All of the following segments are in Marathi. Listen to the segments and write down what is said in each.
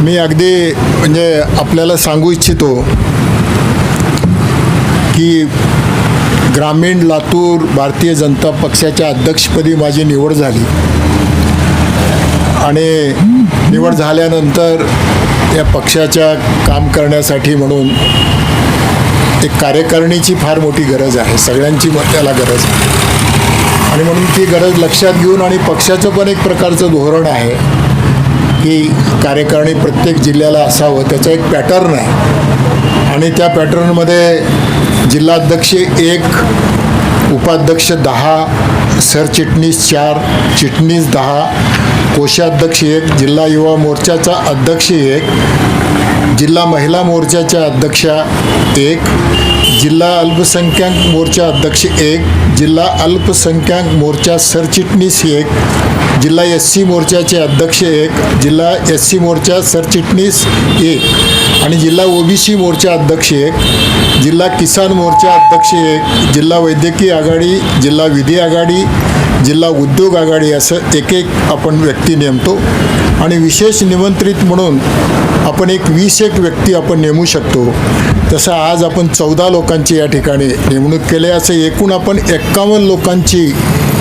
मी अगदी म्हणजे आपल्याला सांगू इच्छितो की ग्रामीण लातूर भारतीय जनता पक्षाच्या अध्यक्षपदी माझी निवड झाली. आणि निवड झाल्यानंतर या पक्षाच्या काम करण्यासाठी म्हणून एक कार्यकारिणीची फार मोठी गरज आहे. सगळ्यांची म- त्याला गरज आहे. आणि म्हणून ती गरज लक्षात घेऊन आणि पक्षाचं पण एक प्रकारचं धोरण आहे. की कार्यकारिणी प्रत्येक जिल्ह्याला असावं त्याचं एक पॅटर्न आहे. आणि त्या पॅटर्नमध्ये जिल्हाध्यक्ष एक उपाध्यक्ष दहा सरचिटणीस चार चिटणीस दहा कोषाध्यक्ष एक जिल्हा युवा मोर्चाचा अध्यक्ष एक जिल्हा महिला मोर्चाच्या अध्यक्षा एक जिल्हा अल्पसंख्याक मोर्चा अध्यक्ष एक जिल्हा अल्पसंख्याक मोर्चा सरचिटणीस एक जिल्हा एस सी मोर्चाचे अध्यक्ष एक जिल्हा एस सी मोर्चा सरचिटणीस एक आणि जिल्हा ओबीसी मोर्चा अध्यक्ष एक जिल्हा किसान मोर्चा अध्यक्ष एक जिल्हा वैद्यकीय आघाडी जिल्हा विधी आघाडी जिल्हा उद्योग आघाडी असं एक एक आपण व्यक्ती नेमतो. आणि विशेष निमंत्रित म्हणून आपण एक वीस एक व्यक्ती आपण नेमू शकतो. तसं आज आपण चौदा लोकांची या ठिकाणी नेमणूक केली असं एकूण आपण एक्कावन्न लोकांची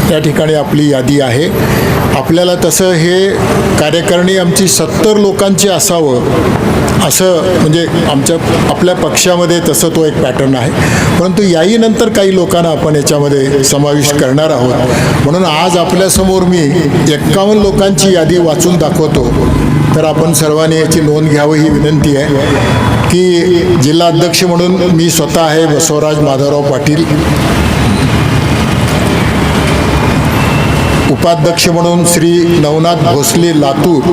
त्या ठिकाणी आपली यादी आहे. आपल्याला तसं हे कार्यकारिणी आमची सत्तर लोकांची असावं असं म्हणजे आमच्या आपल्या पक्षामध्ये तसं तो एक पॅटर्न आहे. परंतु याही नंतर काही लोकांना आपण याच्यामध्ये समावेश करणार आहोत. म्हणून आज आपल्यासमोर मी एक्कावन्न लोकांची यादी वाचून दाखवतो. तर आपण सर्वांनी याची नोंद घ्यावी ही विनंती आहे की जिल्हा अध्यक्ष म्हणून मी स्वतः आहे बसवराज माधवराव पाटील. उपाध्यक्ष म्हणून श्री नवनाथ भोसले लातूर.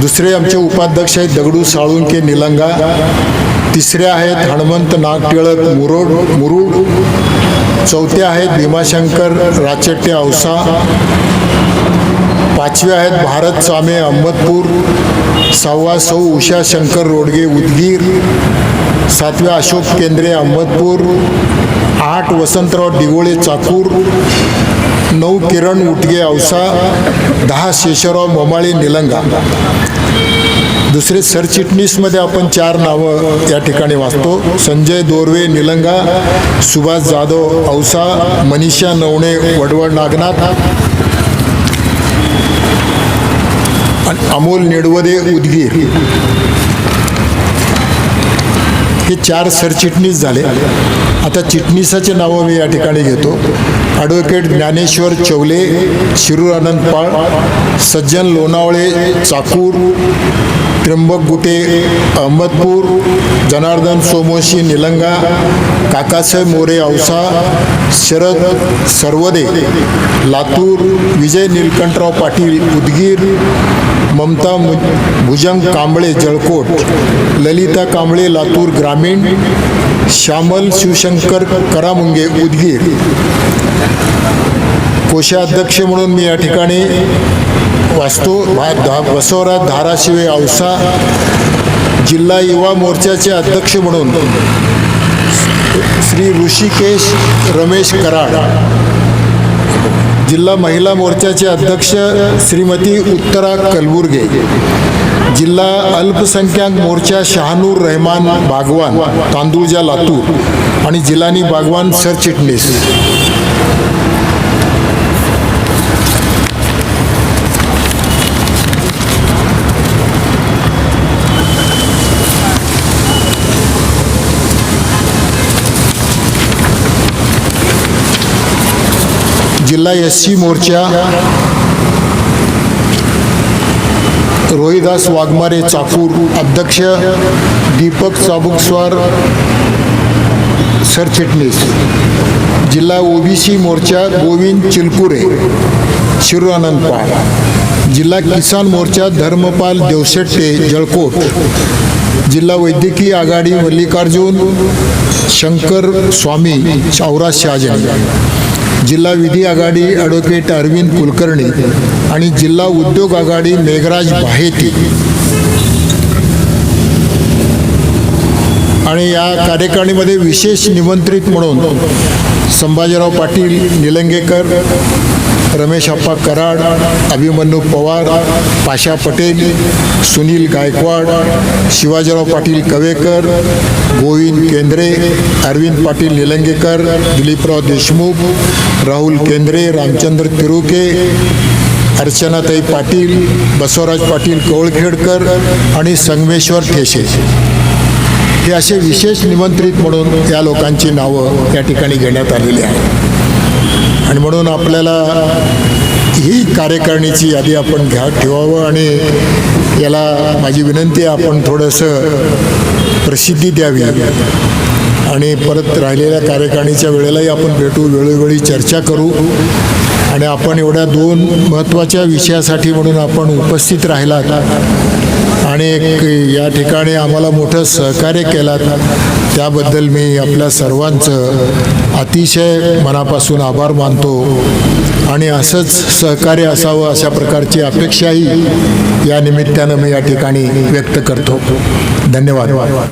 दुसरे आमचे उपाध्यक्ष आहेत दगडू साळुंके निलंगा. तिसरे आहेत हनुमंत नागटिळक मुरोड मुरुड चौथे आहेत भीमाशंकर राचेट्टे औसा. पाचवे आहेत भारत स्वामी अहमदपूर. सहावा सौ उषा शंकर रोडगे उदगीर. सातवे अशोक केंद्रे अहमदपूर. आठ वसंतराव दिगोळे चाकूर. नऊ किरण उटगे औसा. दहा शेषराव मोमाळे निलंगा. दुसरे सरचिटणीसमध्ये आपण चार नावं या ठिकाणी वाचतो. संजय दोरवे निलंगा सुभाष जाधव औसा मनीषा नवणे वडवड नागनाथ आणि अमोल निडवदे उदगीर. हे चार सरचिटणीस झाले. आता चिटणीसाचे नावं मी या ठिकाणी घेतो. ॲडव्होकेट ज्ञानेश्वर चौले शिरूर आनंद पाळ सज्जन लोणावळे चाकूर त्र्यंबक गुटे अहमदपूर जनार्दन सोमोशी निलंगा काकासाहेब मोरे औसा शरद सर्वदे लातूर विजय निलकंठराव पाटील उदगीर ममता मु भुजंग कांबळे जळकोट ललिता कांबळे लातूर ग्रामीण श्यामल शिवशंकर करामुंगे उदगीर. कोषाध्यक्ष म्हणून मी या ठिकाणी वाचतो भा धा बसवराज धाराशिवे औसा जिल्हा युवा मोर्चाचे अध्यक्ष म्हणून श्री ऋषिकेश रमेश कराड जिल्हा महिला मोर्चाचे अध्यक्ष श्रीमती उत्तरा कलबुर्गे जिल्हा अल्पसंख्याक मोर्चा शहानूर रहमान बागवान तांदूळजा लातूर आणि जिलानी बागवान सरचिटणीस जिल्हा एस सी मोर्चा रोहिदास वाघमारे चाकूर अध्यक्ष दीपक चाबुकस्वार सरचिटणीस जिल्हा ओबीसी मोर्चा गोविंद चिलकुरे शिरू पाल. जिल्हा किसान मोर्चा धर्मपाल देवसेट्टे जळकोट. जिल्हा वैद्यकीय आघाडी मल्लिकार्जुन शंकर स्वामी चौरा शहाजनी. जिल्हा विधी आघाडी ॲडव्होकेट अरविंद कुलकर्णी आणि जिल्हा उद्योग आघाडी मेघराज बाहेती आणि या कार्यकारिणीमध्ये विशेष निमंत्रित म्हणून संभाजीराव पाटील निलंगेकर रमेश अप्पा कराड अभिमन्यू पवार पाशा पटेल सुनील गायकवाड शिवाजीराव पाटील कवेकर गोविंद केंद्रे अरविंद पाटील निलंगेकर दिलीपराव देशमुख राहुल केंद्रे रामचंद्र तिरुके अर्चनाताई पाटील बसवराज पाटील कवळखेडकर आणि संगमेश्वर ठेशे हे असे विशेष निमंत्रित म्हणून या लोकांची नावं या ठिकाणी घेण्यात आलेली आहे आणि म्हणून आपल्याला ही कार्यकारिणीची यादी आपण घ्या ठेवावं आणि याला माझी विनंती आहे आपण थोडंसं प्रसिद्धी द्यावी. आणि परत राहिलेल्या कार्यकारिणीच्या वेळेलाही आपण भेटू वेळोवेळी चर्चा करू. आणि आपण एवढ्या दोन महत्त्वाच्या विषयासाठी म्हणून आपण उपस्थित राहिलात. आणि या ठिकाणी आम्हाला मोठं सहकार्य केलात त्याबद्दल मी आपल्या सर्वांचं अतिशय मनापासून आभार मानतो. आणि असंच सहकार्य असावं अशा प्रकारची अपेक्षाही या निमित्तानं मी या ठिकाणी व्यक्त करतो. धन्यवाद.